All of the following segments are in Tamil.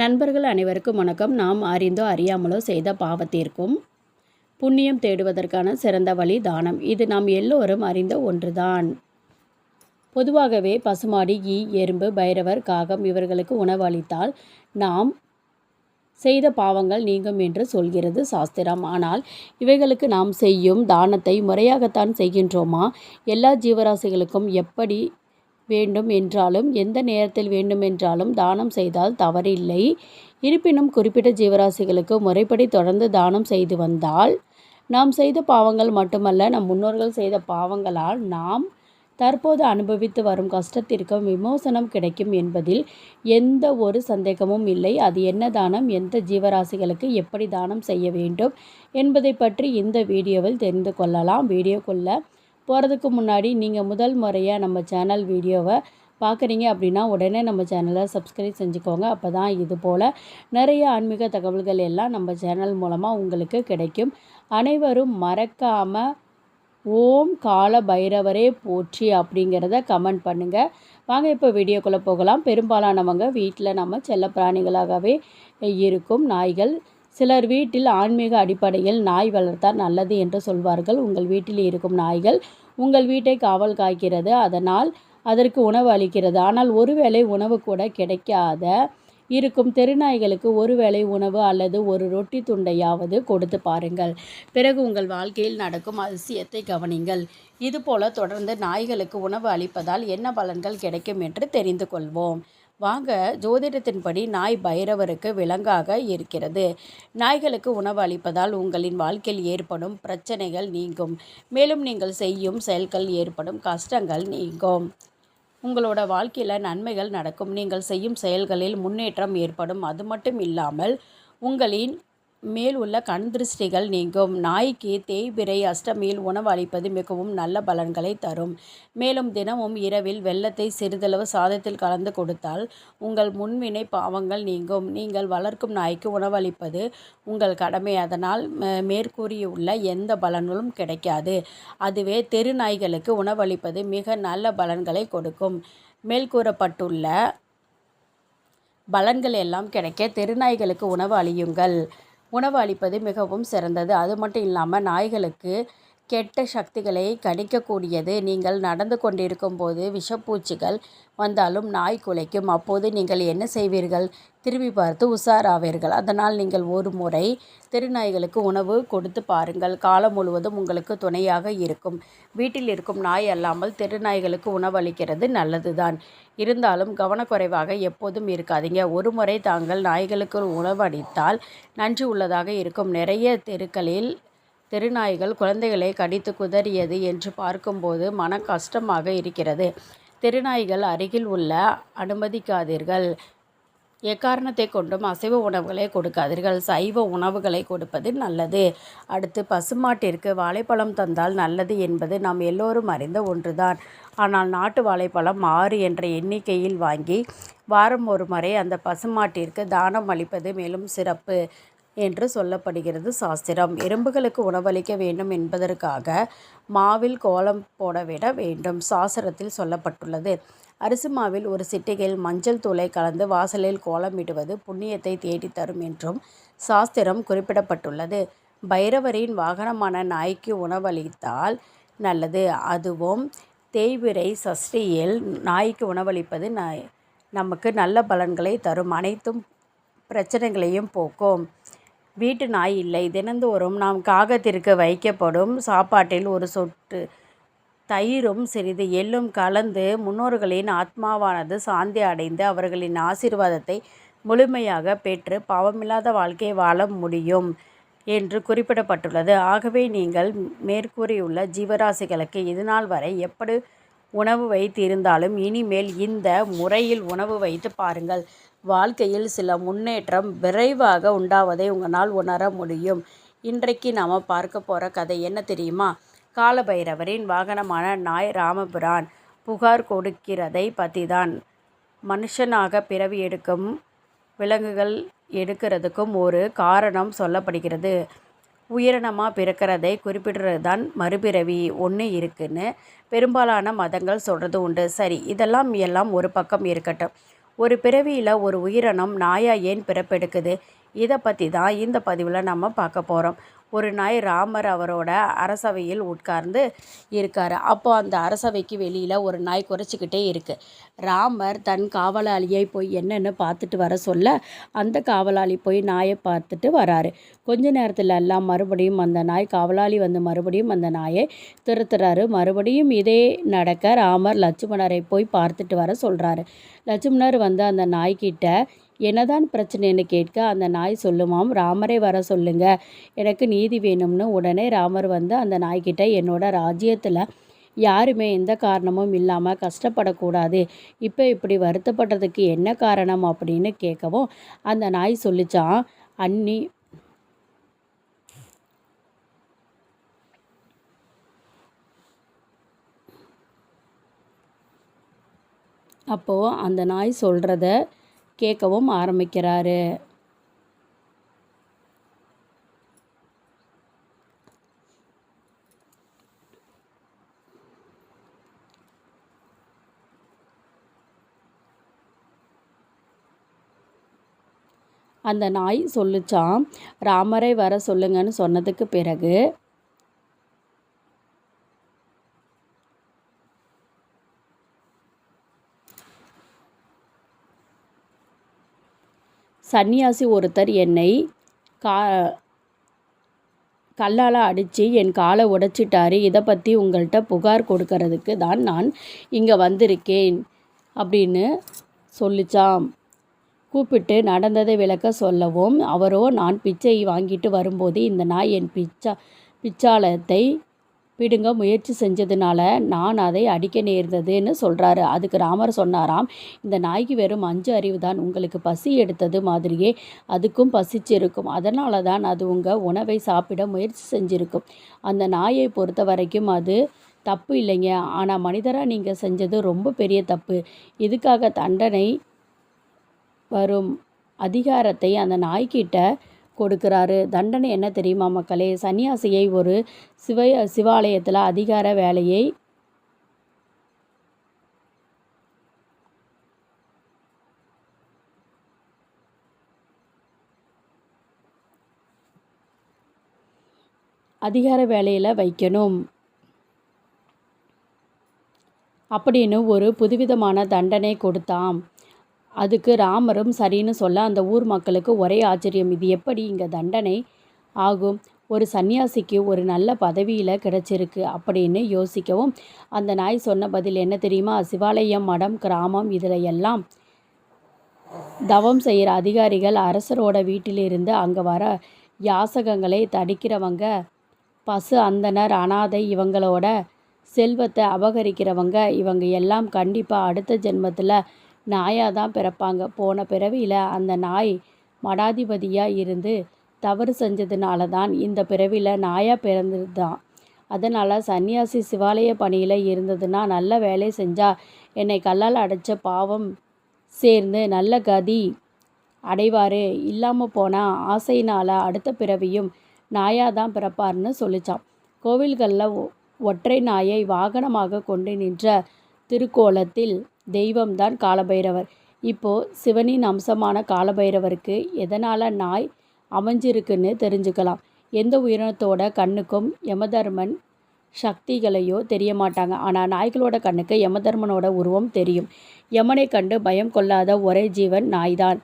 நண்பர்கள் அனைவருக்கும் வணக்கம். நாம் அறிந்தோ அறியாமலோ செய்த பாவத்திற்கும் புண்ணியம் தேடுவதற்கான சிறந்த வழி தானம். இது நாம் எல்லோரும் அறிந்த ஒன்றுதான். பொதுவாகவே பசுமாடி ஈ எறும்பு பைரவர் காகம் இவர்களுக்கு உணவு அளித்தால் நாம் செய்த பாவங்கள் நீங்கும் என்று சொல்கிறது சாஸ்திரம். ஆனால் இவைகளுக்கு நாம் செய்யும் தானத்தை முறையாகத்தான் செய்கின்றோமா? எல்லா ஜீவராசிகளுக்கும் எப்படி வேண்டும் என்றாலும் எந்த நேரத்தில் வேண்டுமென்றாலும் தானம் செய்தால் தவறில்லை. இருப்பினும் குறிப்பிட்ட ஜீவராசிகளுக்கு முறைப்படி தொடர்ந்து தானம் செய்து வந்தால் நாம் செய்த பாவங்கள் மட்டுமல்ல நம் முன்னோர்கள் செய்த பாவங்களால் நாம் தற்போது அனுபவித்து வரும் கஷ்டத்திற்கும் விமோசனம் கிடைக்கும் என்பதில் எந்த ஒரு சந்தேகமும் இல்லை. அது என்ன தானம்? எந்த ஜீவராசிகளுக்கு எப்படி தானம் செய்ய வேண்டும்? என்பதை பற்றி இந்த வீடியோவில் தெரிந்து கொள்ளலாம். வீடியோக்குள்ள போகிறதுக்கு முன்னாடி நீங்கள் முதல் முறையாக நம்ம சேனல் வீடியோவை பார்க்குறீங்க அப்படின்னா உடனே நம்ம சேனலை சப்ஸ்கிரைப் செஞ்சுக்கோங்க. அப்போ தான் இது போல் நிறைய ஆன்மீக தகவல்கள் எல்லாம் நம்ம சேனல் மூலமாக உங்களுக்கு கிடைக்கும். அனைவரும் மறக்காமல் ஓம் கால பைரவரே போற்றி அப்படிங்கிறத கமெண்ட் பண்ணுங்கள் வாங்க இப்போ வீடியோக்குள்ளே போகலாம். பெரும்பாலானவங்க வீட்டில் நம்ம செல்ல பிராணிகளாகவே இருக்கும் நாய்கள். சிலர் வீட்டில் ஆன்மீக அடிப்படையில் நாய் வளர்த்தால் நல்லது என்று சொல்வார்கள். உங்கள் வீட்டில் இருக்கும் நாய்கள் உங்கள் வீட்டை காவல் காய்க்கிறது அதனால் அதற்கு உணவு அளிக்கிறது. ஆனால் ஒருவேளை உணவு கூட கிடைக்காத இருக்கும் தெருநாய்களுக்கு ஒருவேளை உணவு அல்லது ஒரு ரொட்டி துண்டையாவது கொடுத்து பாருங்கள். பிறகு உங்கள் வாழ்க்கையில் நடக்கும் அதிசயத்தை கவனிங்கள். இதுபோல தொடர்ந்து நாய்களுக்கு உணவு அளிப்பதால் என்ன பலன்கள் கிடைக்கும் என்று தெரிந்து கொள்வோம். வாங்க ஜோதிடத்தின்படி நாய் பைரவருக்கு விலங்காக இருக்கிறது. நாய்களுக்கு உணவு அளிப்பதால் உங்களின் வாழ்க்கையில் ஏற்படும் பிரச்சனைகள் நீங்கும். மேலும் நீங்கள் செய்யும் செயல்கள் ஏற்படும் கஷ்டங்கள் நீங்கும். உங்களோட வாழ்க்கையில் நன்மைகள் நடக்கும். நீங்கள் செய்யும் செயல்களில் முன்னேற்றம் ஏற்படும். அது மட்டும் இல்லாமல் உங்களின் மேல் உள்ள கண் திருஷ்டிகள் நீங்கும். நாய்க்கு தேய்பிரை அஷ்டமியில் உணவு அளிப்பது மிகவும் நல்ல பலன்களை தரும். மேலும் தினமும் இரவில் வெள்ளத்தை சிறிதளவு சாதத்தில் கலந்து கொடுத்தால் உங்கள் முன்வினை பாவங்கள் நீங்கும். நீங்கள் வளர்க்கும் நாய்க்கு உணவளிப்பது உங்கள் கடமை. அதனால் மேற்கூறியுள்ள எந்த பலன்களும் கிடைக்காது. அதுவே தெரு நாய்களுக்கு உணவளிப்பது மிக நல்ல பலன்களை கொடுக்கும். மேல் கூறப்பட்டுள்ள பலன்கள் எல்லாம் கிடைக்க தெருநாய்களுக்கு உணவு அளியுங்கள். உணவு அளிப்பது மிகவும் சிறந்தது. அது மட்டும் இல்லாமல் நாய்களுக்கு கெட்ட சக்திகளை கணிக்கக்கூடியது. நீங்கள் நடந்து கொண்டிருக்கும் போது விஷப்பூச்சிகள் வந்தாலும் நாய் குலைக்கும். அப்போது நீங்கள் என்ன செய்வீர்கள்? திரும்பி பார்த்து உஷாராவீர்கள். அதனால் நீங்கள் ஒரு முறை திருநாய்களுக்கு உணவு கொடுத்து பாருங்கள். காலம் முழுவதும் உங்களுக்கு துணையாக இருக்கும். வீட்டில் இருக்கும் நாய் அல்லாமல் திருநாய்களுக்கு உணவளிக்கிறது நல்லதுதான். இருந்தாலும் கவனக்குறைவாக எப்போதும் இருக்காதீங்க. ஒரு முறை தாங்கள் நாய்களுக்கு உணவளித்தால் நன்றி உள்ளதாக இருக்கும். நிறைய தெருக்களில் தெருநாய்கள் குழந்தைகளை கடித்து குதறியது என்று பார்க்கும்போது மன கஷ்டமாக இருக்கிறது. தெருநாய்கள் அருகில் உள்ள அனுமதிக்காதீர்கள். எக்காரணத்தை கொண்டும் அசைவ உணவுகளை கொடுக்காதீர்கள். சைவ உணவுகளை கொடுப்பது நல்லது. அடுத்து பசுமாட்டிற்கு வாழைப்பழம் தந்தால் நல்லது என்பது நாம் எல்லோரும் அறிந்த ஒன்றுதான். ஆனால் நாட்டு வாழைப்பழம் ஆறு என்ற எண்ணிக்கையில் வாங்கி வாரம் ஒரு முறை அந்த பசுமாட்டிற்கு தானம் அளிப்பது மேலும் சிறப்பு. என்று சொல்லப்படுகிறது சாஸ்திரம். எறும்புகளுக்கு உணவளிக்க வேண்டும் என்பதற்காக மாவில் கோலம் போடவிட வேண்டும் சாஸ்திரத்தில் சொல்லப்பட்டுள்ளது. அரிசி மாவில் ஒரு சிட்டிகையில் மஞ்சள் தூளை கலந்து வாசலில் கோலமிடுவது புண்ணியத்தை தேடித்தரும் என்றும் சாஸ்திரம் குறிப்பிடப்பட்டுள்ளது. பைரவரின் வாகனமான நாய்க்கு உணவளித்தால் நல்லது. அதுவும் தேய்விரை சஷ்டியில் நாய்க்கு உணவளிப்பது நமக்கு நல்ல பலன்களை தரும். அனைத்தும் பிரச்சனைகளையும் போக்கும். வீட்டு நாய் இல்லை. தினந்தோறும் நாம் காகத்திற்கு வைக்கப்படும் சாப்பாட்டில் ஒரு சொட்டு தயிரும் சிறிது எள்ளும் கலந்து முன்னோர்களின் ஆத்மாவானது சாந்தி அடைந்து அவர்களின் ஆசீர்வாதத்தை முழுமையாக பெற்று பாவமில்லாத வாழ்க்கை வாழ முடியும் என்று குறிப்பிடப்பட்டுள்ளது. ஆகவே நீங்கள் மேற்கூறியுள்ள ஜீவராசிகளுக்கு இதுநாள் வரை எப்படி உணவு வைத்து இருந்தாலும் இனிமேல் இந்த முறையில் உணவு வைத்து பாருங்கள். வாழ்க்கையில் சில முன்னேற்றம் விரைவாக உண்டாவதை உங்களால் உணர முடியும். இன்றைக்கு நாம் பார்க்க போகிற கதை என்ன தெரியுமா? காலபைரவரின் வாகனமான நாய் ராமபுரான் புகார் கொடுக்கிறதை பற்றி தான் மனுஷனாக பிறவி எடுக்கும் விலங்குகள் எடுக்கிறதுக்கும் ஒரு காரணம் சொல்லப்படுகிறது. உயிரினமாக பிறக்கிறதை குறிப்பிடுறது தான் மறுபிறவி ஒன்று இருக்குன்னு பெரும்பாலான மதங்கள் சொல்கிறது உண்டு. சரி இதெல்லாம் எல்லாம் ஒரு பக்கம் இருக்கட்டும். ஒரு பிறவியில் ஒரு உயிரினம் நாயாக ஏன் பிறப்பெடுக்குது? இதை பற்றி தான் இந்த பதிவில் நம்ம பார்க்க போகிறோம் ஒரு நாய் ராமர் அவரோட அரசவையில் உட்கார்ந்து இருக்கார். அப்போ அந்த அரசவைக்கு வெளியில் ஒரு நாய் குறைச்சிக்கிட்டே இருக்குது ராமர் தன் காவலாளியை போய் என்னென்னு பார்த்துட்டு வர சொல்ல அந்த காவலாளி போய் நாயை பார்த்துட்டு வராரு. கொஞ்ச நேரத்தில் எல்லாம் மறுபடியும் அந்த நாய் காவலாளி வந்து மறுபடியும் அந்த நாயை திருத்துறாரு. மறுபடியும் இதே நடக்க ராமர் லட்சுமணரை போய் பார்த்துட்டு வர சொல்கிறாரு லட்சுமணர் வந்து அந்த நாய்கிட்ட என்னதான் பிரச்சனைன்னு கேட்க அந்த நாய் சொல்லுமாம் ராமரை வர சொல்லுங்க. எனக்கு நீதி வேணும்னு உடனே ராமர் வந்து அந்த நாய்கிட்ட என்னோட ராஜ்யத்தில் யாருமே எந்த காரணமும் இல்லாமல் கஷ்டப்படக்கூடாது. இப்போ இப்படி வருத்தப்படுறதுக்கு என்ன காரணம்? அப்படின்னு கேட்கவும் அந்த நாய் சொல்லிச்சான் அன்னி அப்போது அந்த நாய் சொல்கிறத கேட்கவும் ஆரம்பிக்கிறாரு. அந்த நாய் சொல்லுச்சான் ராமரை வர சொல்லுங்கன்னு சொன்னதுக்கு பிறகு சன்னியாசி ஒருத்தர் என்னை கா கல்லால் அடித்து என் காலை உடைச்சிட்டாரு. இதை பற்றி உங்கள்கிட்ட புகார் கொடுக்கறதுக்கு தான் நான் இங்கே வந்திருக்கேன் அப்படின்னு சொல்லிச்சாம். கூப்பிட்டு நடந்ததை விளக்க சொல்லவும் அவரோ நான் பிச்சை வாங்கிட்டு வரும்போது இந்த நாய் என் பிச்சா பிச்சாலத்தை பிடுங்க முயற்சி செஞ்சதுனால நான் அதை அடிக்க நேர்ந்ததுன்னு சொல்கிறாரு அதுக்கு ராமர் சொன்னாராம் இந்த நாய்க்கு வெறும் அஞ்சு அறிவு தான். உங்களுக்கு பசி எடுத்தது மாதிரியே அதுக்கும் பசிச்சிருக்கும். அதனால தான் அது உங்கள் உணவை சாப்பிட முயற்சி செஞ்சுருக்கும். அந்த நாயை பொறுத்த வரைக்கும் அது தப்பு இல்லைங்க. ஆனால் மனிதராக நீங்கள் செஞ்சது ரொம்ப பெரிய தப்பு. இதுக்காக தண்டனை வரும் அதிகாரத்தை அந்த நாய்க்கிட்ட கொடுக்குறாரு. தண்டனை என்ன தெரியுமா மக்களே? சன்னியாசியை ஒரு சிவ சிவாலயத்தில் அதிகார வேலையை அதிகார வேலையில் வைக்கணும். அப்படின்னு ஒரு புதுவிதமான தண்டனை கொடுத்தான் அதுக்கு ராமரும் சரின்னு சொல்ல அந்த ஊர் மக்களுக்கு ஒரே ஆச்சரியம். இது எப்படி இங்கே தண்டனை ஆகும்? ஒரு சன்னியாசிக்கு ஒரு நல்ல பதவியில் கிடச்சிருக்கு அப்படின்னு யோசிக்கவும் அந்த நாய் சொன்ன பதில் என்ன தெரியுமா? சிவாலயம் மடம் கிராமம் இதில் எல்லாம் தவம் செய்கிற அதிகாரிகள் அரசரோட வீட்டிலிருந்து அங்கே வர யாசகங்களை தடுக்கிறவங்க பசு அந்தனர் அனாதை இவங்களோட செல்வத்தை அபகரிக்கிறவங்க இவங்க எல்லாம் கண்டிப்பாக அடுத்த ஜென்மத்தில் நாயாக தான் பிறப்பாங்க. போன பிறவியில் அந்த நாய் மடாதிபதியாக இருந்து தவறு செஞ்சதுனால தான் இந்த பிறவியில் நாயாக பிறந்தது தான் அதனால் சன்னியாசி சிவாலய பணியில் இருந்ததுன்னா நல்ல வேலை செஞ்சால் என்னை கல்லால் அடைச்ச பாவம் சேர்ந்து நல்ல கதி அடைவார். இல்லாமல் போனால் ஆசைனால் அடுத்த பிறவியும் நாயாக தான் பிறப்பார்னு சொல்லிச்சான் கோவில்களில் ஒற்றை நாயை வாகனமாக கொண்டு நின்ற திருக்கோலத்தில் தெய்வம்தான் காலபைரவர். இப்போது சிவனின் அம்சமான காலபைரவருக்கு எதனால் நாய் அமைஞ்சிருக்குன்னு தெரிஞ்சுக்கலாம். எந்த உயிரினத்தோட கண்ணுக்கும் யமதர்மன் சக்திகளையோ தெரிய மாட்டாங்க ஆனால் நாய்களோட கண்ணுக்கு யமதர்மனோட உருவம் தெரியும். யமனை கண்டு பயம் கொள்ளாத ஒரே ஜீவன் நாய்தான்.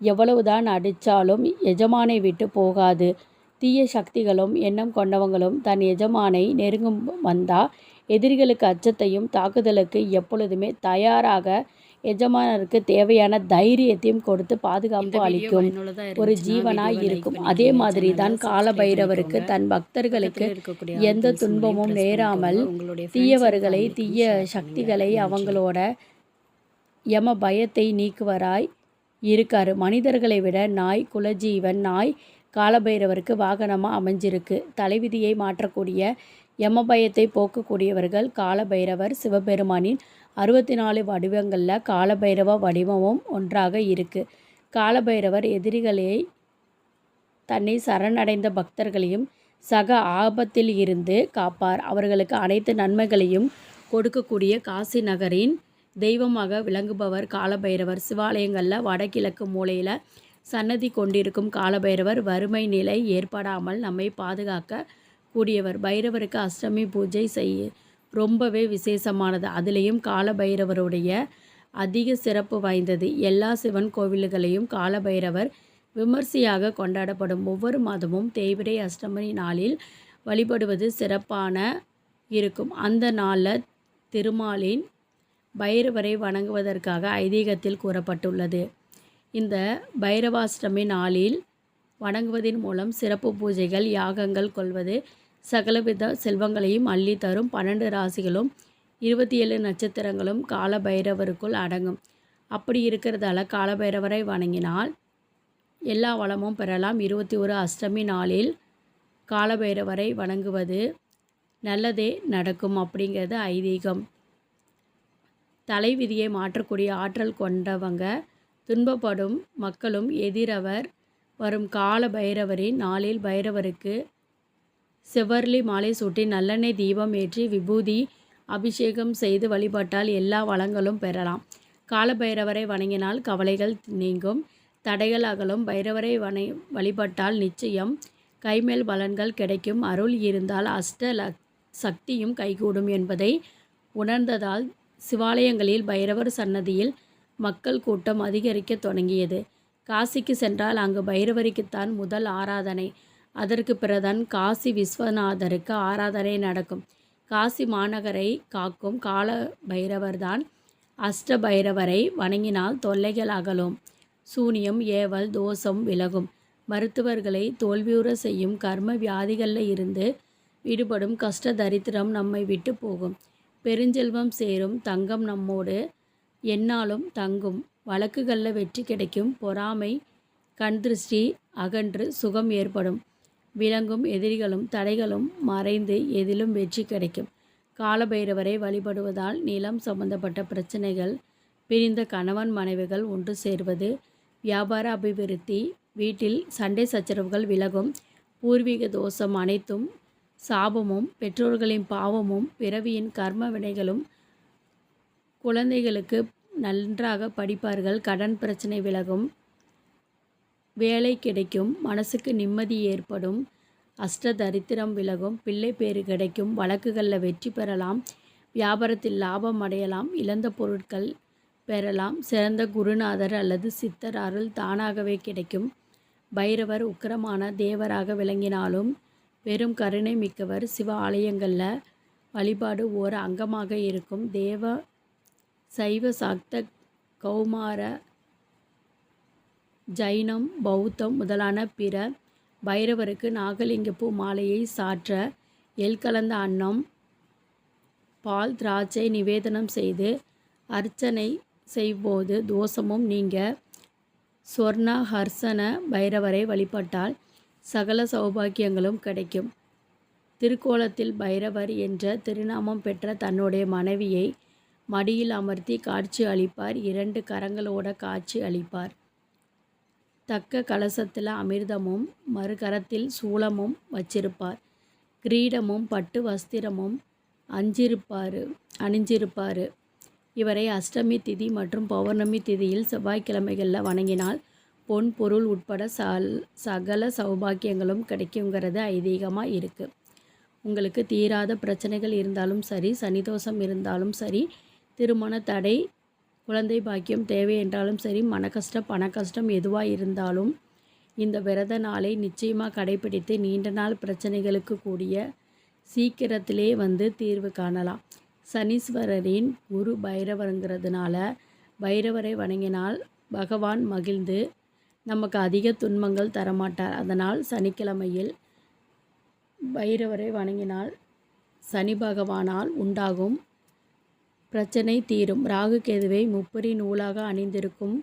எவ்வளவுதான் அடித்தாலும் எஜமானை விட்டு போகாது. தீய சக்திகளும் எண்ணம் கொண்டவங்களும் தன் எஜமானை நெருங்கும் வந்தால் எதிரிகளுக்கு அச்சத்தையும் தாக்குதலுக்கு எப்பொழுதுமே தயாராக எஜமானருக்கு தேவையான தைரியத்தையும் கொடுத்து பாதுகாப்பு அளிக்கும். ஒரு ஜீவனாய் இருக்கும். அதே மாதிரி தான் காலபைரவருக்கு தன் பக்தர்களுக்கு எந்த துன்பமும் நேராமல் தீயவர்களை தீய சக்திகளை அவங்களோட யம பயத்தை நீக்குவராய் இருக்காரு. மனிதர்களை விட நாய் குலஜீவன் நாய் காலபைரவருக்கு வாகனமாக அமைஞ்சிருக்கு. தலைவிதியை மாற்றக்கூடிய யமபயத்தை போக்கக்கூடியவர்கள் காலபைரவர் சிவபெருமானின் அறுபத்தி நாலு வடிவங்களில் காலபைரவ வடிவமும் ஒன்றாக இருக்குது காலபைரவர் எதிரிகளை தன்னை சரணடைந்த பக்தர்களையும் சக ஆபத்தில் இருந்து காப்பார். அவர்களுக்கு அனைத்து நன்மைகளையும் கொடுக்கக்கூடிய காசி நகரின் தெய்வமாக விளங்குபவர் காலபைரவர். சிவாலயங்களில் வடகிழக்கு மூலையில் சன்னதி கொண்டிருக்கும் காலபைரவர் வறுமை நிலை ஏற்படாமல் நம்மை பாதுகாக்க கூடியவர். பைரவருக்கு அஷ்டமி பூஜை செய்ய ரொம்பவே விசேஷமானது. அதுலேயும் காலபைரவருடைய அதிக சிறப்பு வாய்ந்தது. எல்லா சிவன் கோவில்களையும் காலபைரவர் விமர்சையாக கொண்டாடப்படும். ஒவ்வொரு மாதமும் தேய்பிரை அஷ்டமி நாளில் வழிபடுவது சிறப்பான இருக்கும். அந்த நாளில் திருமாலின் பைரவரை வணங்குவதற்காக ஐதீகத்தில் கூறப்பட்டுள்ளது. இந்த பைரவாஷ்டமி நாளில் வணங்குவதன் மூலம் சிறப்பு பூஜைகள் யாகங்கள் கொள்வது சகலவித செல்வங்களையும் அள்ளி தரும் பன்னெண்டு ராசிகளும் இருபத்தி ஏழு நட்சத்திரங்களும் கால பைரவருக்குள் அடங்கும். அப்படி இருக்கிறதால காலபைரவரை வணங்கினால் எல்லா வளமும் பெறலாம். இருபத்தி ஒரு அஷ்டமி நாளில் காலபைரவரை வணங்குவது நல்லதே நடக்கும் அப்படிங்கிறது ஐதீகம். தலைவிதியை மாற்றக்கூடிய ஆற்றல் கொண்டவங்க துன்பப்படும் மக்களும் எதிரவர். வரும் கால பைரவரின் நாளில் பைரவருக்கு செவ்வர்லி மாலை சூட்டி நல்லெண்ணெய் தீபம் ஏற்றி விபூதி அபிஷேகம் செய்து வழிபட்டால் எல்லா வளங்களும் பெறலாம். கால பைரவரை வணங்கினால் கவலைகள் நீங்கும். தடைகள் அகலும். பைரவரை வணை வழிபட்டால் நிச்சயம் கைமேல் பலன்கள் கிடைக்கும். அருள் இருந்தால் அஷ்ட சக்தியும் கைகூடும் என்பதை உணர்ந்ததால் சிவாலயங்களில் பைரவர் சன்னதியில் மக்கள் கூட்டம் அதிகரிக்க தொடங்கியது. காசிக்கு சென்றால் அங்கு பைரவரிக்குத்தான் முதல் ஆராதனை. அதற்கு பிறதான் காசி விஸ்வநாதருக்கு ஆராதனை நடக்கும். காசி மாநகரை காக்கும் கால பைரவர்தான் அஷ்ட பைரவரை வணங்கினால் தொல்லைகள் அகலும். சூனியம் ஏவல் தோஷம் விலகும். மருத்துவர்களை தோல்வியுற செய்யும் கர்ம வியாதிகளில் இருந்து விடுபடும் கஷ்ட தரித்திரம் நம்மை விட்டு போகும். பெருஞ்செல்வம் சேரும் தங்கம் நம்மோடு எந்நாளும் தங்கும். வழக்குகளில் வெற்றி கிடைக்கும். பொறாமை கண்திருஷ்டி அகன்று சுகம் ஏற்படும். விளங்கும் எதிரிகளும் தடைகளும் மறைந்து எதிலும் வெற்றி கிடைக்கும். காலபைரவரை வழிபடுவதால் நிலம் சம்பந்தப்பட்ட பிரச்சனைகள் பிரிந்த கணவன் மனைவிகள் ஒன்று சேர்வது வியாபார அபிவிருத்தி வீட்டில் சண்டை சச்சரவுகள் விலகும் பூர்வீக தோஷம் அனைத்தும் சாபமும் பெற்றோர்களின் பாவமும் பிறவியின் கர்ம வினைகளும் குழந்தைகளுக்கு நன்றாக படிப்பார்கள். கடன் பிரச்சனை விலகும். வேலை கிடைக்கும். மனசுக்கு நிம்மதி ஏற்படும். அஷ்ட தரித்திரம் விலகும். பிள்ளை பேறு கிடைக்கும். வழக்குகளில் வெற்றி பெறலாம். வியாபாரத்தில் லாபம் அடையலாம். இழந்த பொருட்கள் பெறலாம். சிறந்த குருநாதர் அல்லது சித்தர் அருள் தானாகவே கிடைக்கும். பைரவர் உக்கிரமான தேவராக விளங்கினாலும் பெரும் கருணை மிக்கவர். சிவ ஆலயங்களில் வழிபாடு ஓர் அங்கமாக இருக்கும். தேவ சைவ சாக்த கௌமார ஜைனம் பௌத்தம் முதலான பிற பைரவருக்கு நாகலிங்கப்பூ மாலையை சாற்ற எல் கலந்த அன்னம் பால் திராட்சை நிவேதனம் செய்து அர்ச்சனை செய்வோது தோஷமும் நீங்க. சொர்ண ஹர்சன பைரவரை வழிபட்டால் சகல சௌபாக்கியங்களும் கிடைக்கும். திருக்கோலத்தில் பைரவர் என்ற திருநாமம் பெற்ற தன்னுடைய மனைவியை மடியில் அமர்த்தி காட்சி அளிப்பார். இரண்டு கரங்களோட காட்சி அளிப்பார். தக்க கலசத்தில் அமிர்தமும் மறுகரத்தில் சூளமும் வச்சிருப்பார். கிரீடமும் பட்டு வஸ்திரமும் அஞ்சிருப்பார் அணிஞ்சிருப்பார். இவரை அஷ்டமி திதி மற்றும் பௌர்ணமி திதியில் செவ்வாய்க்கிழமைகளில் வணங்கினால் பொன் பொருள் உட்பட சல் சகல சௌபாக்கியங்களும் கிடைக்குங்கிறது ஐதீகமாக இருக்குது உங்களுக்கு தீராத பிரச்சனைகள் இருந்தாலும் சரி சனிதோஷம் இருந்தாலும் சரி திருமண தடை குழந்தை பாக்கியம் தேவை என்றாலும் சரி மன கஷ்டம் பண கஷ்டம் எதுவாக இருந்தாலும் இந்த விரத நாளை நிச்சயமாக கடைபிடித்து நீண்ட நாள் பிரச்சனைகளுக்கு கூடிய சீக்கிரத்திலே வந்து தீர்வு காணலாம். சனீஸ்வரரின் குரு பைரவருங்கிறதுனால பைரவரை வணங்கினால் பகவான் மகிழ்ந்து நமக்கு அதிக துன்பங்கள் தரமாட்டார். அதனால் சனிக்கிழமையில் பைரவரை வணங்கினால் சனி பகவானால் உண்டாகும் பிரச்சனை தீரும். ராகு கேதுவை முப்பரி நூலாக அணிந்திருக்கும்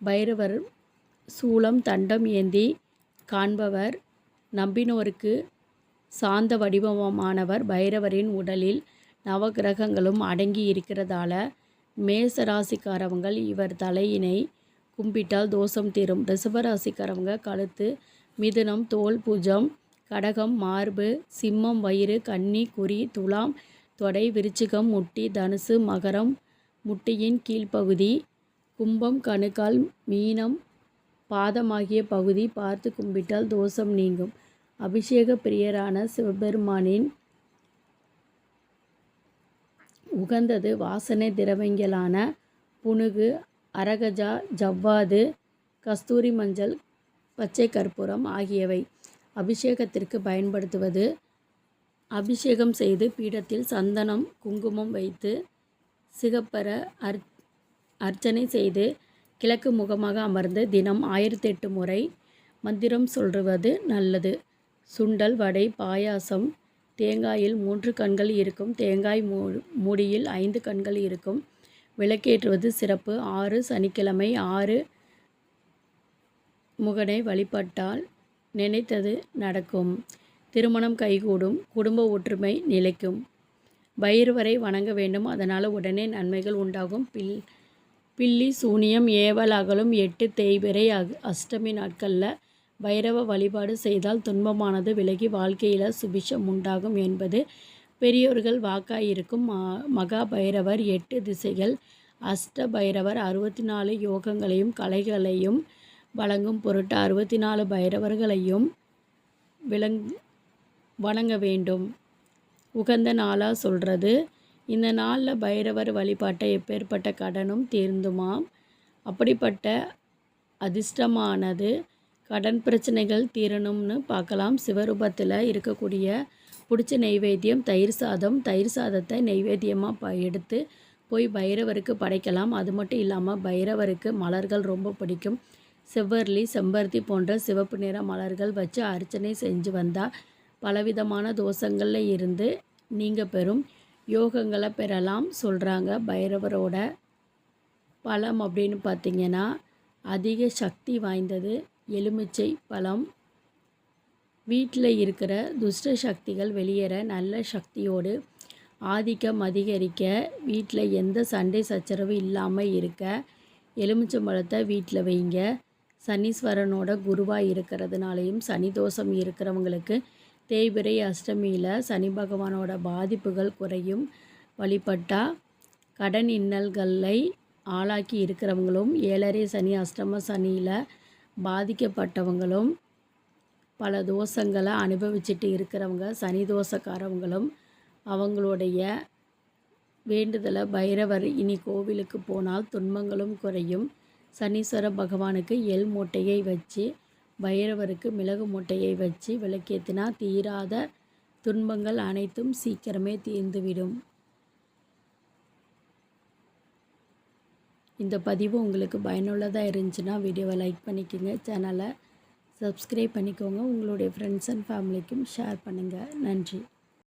பைரவர் சூலம் தண்டம் ஏந்தி காண்பவர். நம்பினோருக்கு சாந்த வடிவமானவர். பைரவரின் உடலில் நவகிரகங்களும் அடங்கி இருக்கிறதால மேசராசிக்காரவங்கள் இவர் தலையினை கும்பிட்டால் தோஷம் தீரும். ரிஷபராசிக்காரவங்க கழுத்து மிதுனம் தோல் புஜம் கடகம் மார்பு சிம்மம் வயிறு கன்னி குறி துலாம் தொடை விருச்சிகம் முட்டி தனுசு மகரம் முட்டியின் கீழ்ப்பகுதி கும்பம் கணுக்கால் மீனம் பாதமாகிய பகுதி பார்த்து கும்பிட்டால் தோஷம் நீங்கும். அபிஷேக பிரியரான சிவபெருமானின் உகந்தது வாசனை திரவங்களான புனுகு அரகஜா ஜவ்வாது கஸ்தூரி மஞ்சள் பச்சை கற்பூரம் ஆகியவை. அபிஷேகத்திற்கு பயன்படுத்துவது அபிஷேகம் செய்து பீடத்தில் சந்தனம் குங்குமம் வைத்து சிகப்பர அர் அர்ச்சனை செய்து கிழக்கு முகமாக அமர்ந்து தினம் ஆயிரத்தெட்டு முறை மந்திரம் சொல்லுவது நல்லது. சுண்டல் வடை பாயாசம் தேங்காயில் மூன்று கண்கள் இருக்கும் தேங்காய் மூ மூடியில் ஐந்து கண்கள் இருக்கும் விளக்கேற்றுவது சிறப்பு. ஆறு சனிக்கிழமை ஆறு முகனை வழிபட்டால் நினைத்தது நடக்கும். திருமணம் கைகூடும் குடும்ப ஒற்றுமை நிலைக்கும். பைரவரை வணங்க வேண்டும். அதனால் உடனே நன்மைகள் உண்டாகும். பில் பில்லி சூனியம் ஏவல் அகலும் எட்டு தேய்பிறை அக் அஷ்டமி நாட்களில் பைரவ வழிபாடு செய்தால் துன்பமானது விலகி வாழ்க்கையில் சுபிஷம் உண்டாகும் என்பது பெரியோர்கள் வாக்காயிருக்கும் மகா பைரவர் எட்டு திசைகள் அஷ்ட பைரவர் அறுபத்தி நாலு யோகங்களையும் கலைகளையும் வழங்கும் பொருட்டு அறுபத்தி நாலு பைரவர்களையும் விளங் வணங்க வேண்டும். உகந்த நாளாக சொல்கிறது இந்த நாளில் பைரவர் வழிபாட்டை எப்பேற்பட்ட கடனும் தீர்ந்துமாம். அப்படிப்பட்ட அதிர்ஷ்டமானது கடன் பிரச்சனைகள் தீரணும்னு பார்க்கலாம். சிவரூபத்தில் இருக்கக்கூடிய பிடிச்ச நெய்வேத்தியம் தயிர் சாதம் தயிர் சாதத்தை நெய்வேத்தியமாக ப எடுத்து போய் பைரவருக்கு படைக்கலாம். அது மட்டும் இல்லாமல் பைரவருக்கு மலர்கள் ரொம்ப பிடிக்கும். செவ்வர்லி செம்பருத்தி போன்ற சிவப்பு நிற மலர்கள் வச்சு அர்ச்சனை செஞ்சு வந்தால் பலவிதமான தோஷங்களில் இருந்து நீங்கள் பெறும் யோகங்களை பெறலாம் சொல்கிறாங்க பைரவரோட பழம் அப்படின்னு பார்த்திங்கன்னா அதிக சக்தி வாய்ந்தது எலுமிச்சை பழம். வீட்டில் இருக்கிற துஷ்ட சக்திகள் வெளியேற நல்ல சக்தியோடு ஆதிக்கம் அதிகரிக்க வீட்டில் எந்த சண்டை சச்சரவும் இல்லாமல் இருக்க எலுமிச்சம்பழத்தை வீட்டில் வைங்க. சனீஸ்வரனோட குருவாக இருக்கிறதுனாலையும் சனி தோஷம் இருக்கிறவங்களுக்கு தேய்பிரை அஷ்டமியில் சனி பகவானோட பாதிப்புகள் குறையும். வழிபட்டால் கடன் இன்னல்களை ஆளாக்கி இருக்கிறவங்களும் ஏழரை சனி அஷ்டம சனியில் பாதிக்கப்பட்டவங்களும் பல தோஷங்களை அனுபவிச்சுட்டு இருக்கிறவங்க சனி தோஷக்காரவங்களும் அவங்களுடைய வேண்டுதலை பைரவர் இனி கோவிலுக்கு போனால் துன்பங்களும் குறையும். சனீஸ்வர பகவானுக்கு எல் மூட்டையை வச்சு பைரவருக்கு மிளகு மூட்டையை வச்சு விளக்கேற்றினா தீராத துன்பங்கள் அனைத்தும் சீக்கிரமே தீர்ந்துவிடும். இந்த பதிவு உங்களுக்கு பயனுள்ளதாக இருந்துச்சுன்னா வீடியோவை லைக் பண்ணிக்கோங்க சேனலை சப்ஸ்கிரைப் பண்ணிக்கோங்க. உங்களுடைய ஃப்ரெண்ட்ஸ் அண்ட் ஃபேமிலிக்கும் ஷேர் பண்ணுங்கள் நன்றி.